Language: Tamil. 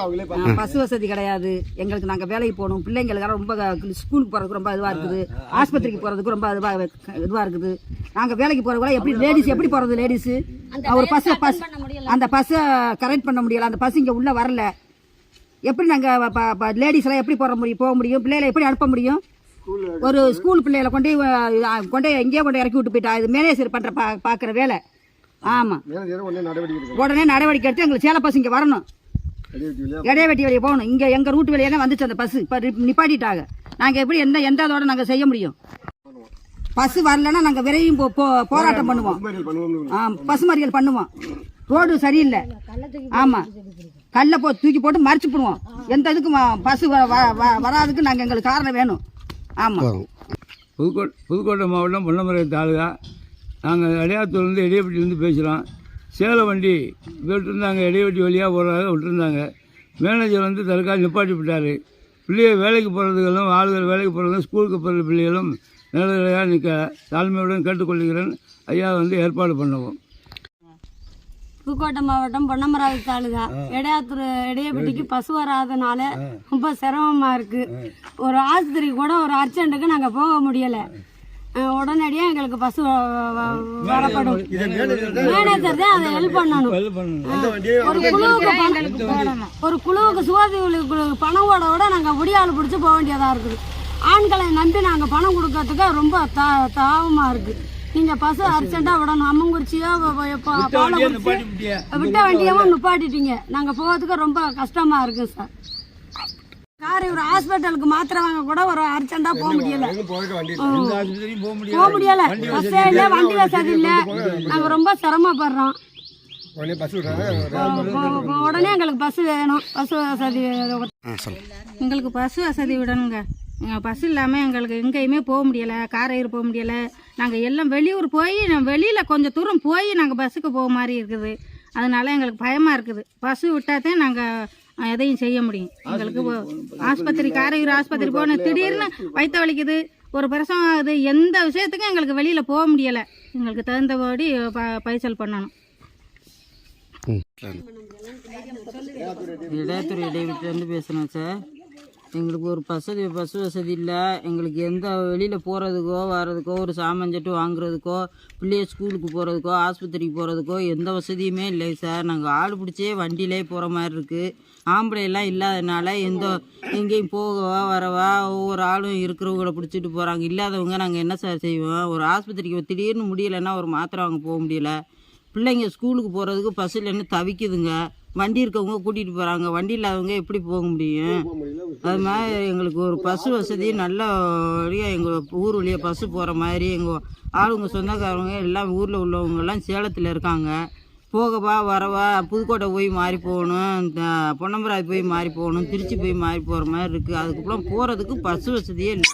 பஸ் வசதி கிடையாது. எங்களுக்கு நாங்கள் வேலைக்கு போகணும். பிள்ளைங்களுக்கெல்லாம் ரொம்ப ஸ்கூலுக்கு போகிறதுக்கு ரொம்ப இதுவாக இருக்குது. ஆஸ்பத்திரிக்கு போகிறதுக்கு ரொம்ப இதுவாக இதுவாக இருக்குது. நாங்கள் வேலைக்கு போகிறவங்கள எப்படி லேடிஸ் எப்படி போகிறது லேடிஸு ஒரு பஸ்ஸை பஸ் அந்த பஸ்ஸை கரெக்ட் பண்ண முடியல. அந்த பஸ் இங்கே உள்ளே வரல. எப்படி நாங்கள் லேடிஸ் எல்லாம் எப்படி போற முடியும் போக முடியும்? பிள்ளைகளை எப்படி அனுப்ப முடியும்? ஒரு ஸ்கூல் பிள்ளைகளை கொண்டு கொண்டு எங்கேயோ கொண்டு இறக்கி விட்டு போயிட்டா. இது மேனேஜர் பண்ணுற பா பார்க்குற வேலை. ஆமாம் எடுக்கணும். உடனே நடவடிக்கை எடுத்து எங்களுக்கு சேலை பஸ் இங்கே வரணும். வெளியே விட்டு வழியே போகணும். இங்கே எங்கள் ரூட் வழியாக தான் வந்துச்சு அந்த பஸ். இப்போ நிப்பாட்டிட்டாங்க. நாங்கள் எப்படி எந்த எந்த இதோட நாங்கள் செய்ய முடியும்? பஸ் வரலன்னா நாங்கள் விரையும் போ போ- போராட்டம் பண்ணுவோம். ஆ பசு மறியல் பண்ணுவோம். ரோடு சரியில்லை. ஆமாம் கல்லை போ தூக்கி போட்டு மறிச்சு போடுவோம் எந்த இதுக்கும் பஸ் வராதுக்கு நாங்கள் எங்களுக்கு காரணம் வேணும். ஆமாம் புதுக்கோட்டை புதுக்கோட்டை மாவட்டம் பொன்னமரை தாலுகா. நாங்கள் அடையாத்தூர்லேருந்து எடியப்பட்டிலேருந்து பேசுகிறோம் சேலம் வண்டி விட்டுருந்தாங்க எடியப்பட்டி வழியாக போகிறதாக விட்டுருந்தாங்க. மேனேஜர் வந்து தற்காலிக நிப்பாட்டி விட்டார். பிள்ளைகள் வேலைக்கு போகிறதுகளும் ஆளுகள் வேலைக்கு போகிறதும் ஸ்கூலுக்கு போகிற பிள்ளைகளும் நிலையாக நிற்க தாழ்மையுடன் கேட்டுக்கொள்கிறேன். ஐயா வந்து ஏற்பாடு பண்ணுவோம். புதுக்கோட்டை மாவட்டம் பொன்னமராவதி தாலுகா. இடையாத்தூர் இடையப்பட்டிக்கு பசு வராதனால ரொம்ப சிரமமா இருக்கு. ஒரு ஆஸ்பத்திரிக்கு கூட ஒரு அர்ஜென்ட்டுக்கு நாங்க போக முடியல. அஹ் உடனடியா எங்களுக்கு வ- வரப்படும். மேனேஜர் தான் அதை ஹெல்ப் பண்ணணும். ஒரு குழுவுக்கு ஒரு குழுவுக்கு குழு பணம் ஓட விட நாங்க முடியாள் பிடிச்சி போக வேண்டியதா இருக்குது. ஆண்களை நம்பி நாங்க பணம் கொடுக்கறதுக்கு ரொம்ப தா தாவமா இருக்கு. நீங்க பசு அர்ஜென்ட்டா விடணும். அம்மங்குறிச்சியோ பாலக்குறிச்சி விட்ட வண்டியவும் நிப்பாட்டிட்டீங்க. நாங்க போகிறதுக்கு ரொம்ப கஷ்டமா இருக்கு சார். காரையூர் ஹாஸ்பிட்டலுக்கு மாத்திரை வாங்க கூட ஒரு அர்ஜென்ட்டா போக முடியல. போக வண்டி ஆஸ்பத்திரியும் போக முடியாது. போக முடியல. பஸ்ஸே இல்ல. வண்டி வசதி இல்ல. நாங்க ரொம்ப சிரமப்படுறோம். உடனே எங்களுக்கு பஸ் வேணும். பஸ் வசதி எங்களுக்கு பஸ் வசதி விடணுங்க. பஸ் இல்லாமல் எங்களுக்கு எங்கேயுமே போக முடியலை. காரையூர் போக முடியலை. நாங்கள் எல்லாம் வெளியூர் போய் வெளியில் கொஞ்சம் தூரம் போய் நாங்கள் பஸ்ஸுக்கு போக மாதிரி இருக்குது. அதனால எங்களுக்கு பயமாக இருக்குது. பஸ்ஸு விட்டால் தான் நாங்கள் எதையும் செய்ய முடியும். எங்களுக்கு ஆஸ்பத்திரி காரையூர் ஆஸ்பத்திரி போகணும். திடீர்னு வயிற்று வலிக்குது ஒரு பிரசவம் ஆகுது எந்த விஷயத்துக்கும் எங்களுக்கு வெளியில் போக முடியலை. எங்களுக்கு தகுந்தபடி ப பைசல் பண்ணணும். இடையத்தூர் இடைவிட்டு பேசுகிறேன் சார். எங்களுக்கு ஒரு வசதி பஸ் வசதி இல்லை. எங்களுக்கு எந்த வெளியில் போகிறதுக்கோ வர்றதுக்கோ ஒரு சாமஞ்சட்டு வாங்குறதுக்கோ பிள்ளைய ஸ்கூலுக்கு போகிறதுக்கோ ஆஸ்பத்திரிக்கு போகிறதுக்கோ எந்த வசதியுமே இல்லை சார். நாங்கள் ஆள் பிடிச்சே வண்டியிலே போகிற மாதிரி இருக்குது ஆம்பளையெல்லாம் இல்லாதனால எந்த எங்கேயும் போகவா வரவா ஒவ்வொரு ஆளும் இருக்கிறவங்கள பிடிச்சிட்டு போகிறாங்க இல்லாதவங்க நாங்கள் என்ன சார் செய்வோம்? ஒரு ஆஸ்பத்திரிக்கு திடீர்னு முடியலைன்னா ஒரு மாத்திரை வாங்க போக முடியல. பிள்ளைங்க ஸ்கூலுக்கு போகிறதுக்கு பஸ்ஸில் இல்லைன்னு தவிக்குதுங்க. வண்டி இருக்கவங்க கூட்டிகிட்டு போகிறாங்க வண்டி இல்லாதவங்க எப்படி போக முடியும்? அது மாதிரி எங்களுக்கு ஒரு பஸ்ஸு வசதி நல்ல வழியாக எங்கள் ஊர் வழியாக பஸ்ஸு போகிற மாதிரி எங்கள் ஆளுங்க சொந்தக்காரவங்க எல்லாம் ஊரில் உள்ளவங்கெல்லாம் சேலத்தில் இருக்காங்க. போகவா வரவா புதுக்கோட்டை போய் மாறி போகணும். இந்த பொன்னமராதி போய் மாறி போகணும். திருச்சி போய் மாறி போகிற மாதிரி இருக்குது அதுக்கப்புறம் போகிறதுக்கு பஸ் வசதியே இல்லை.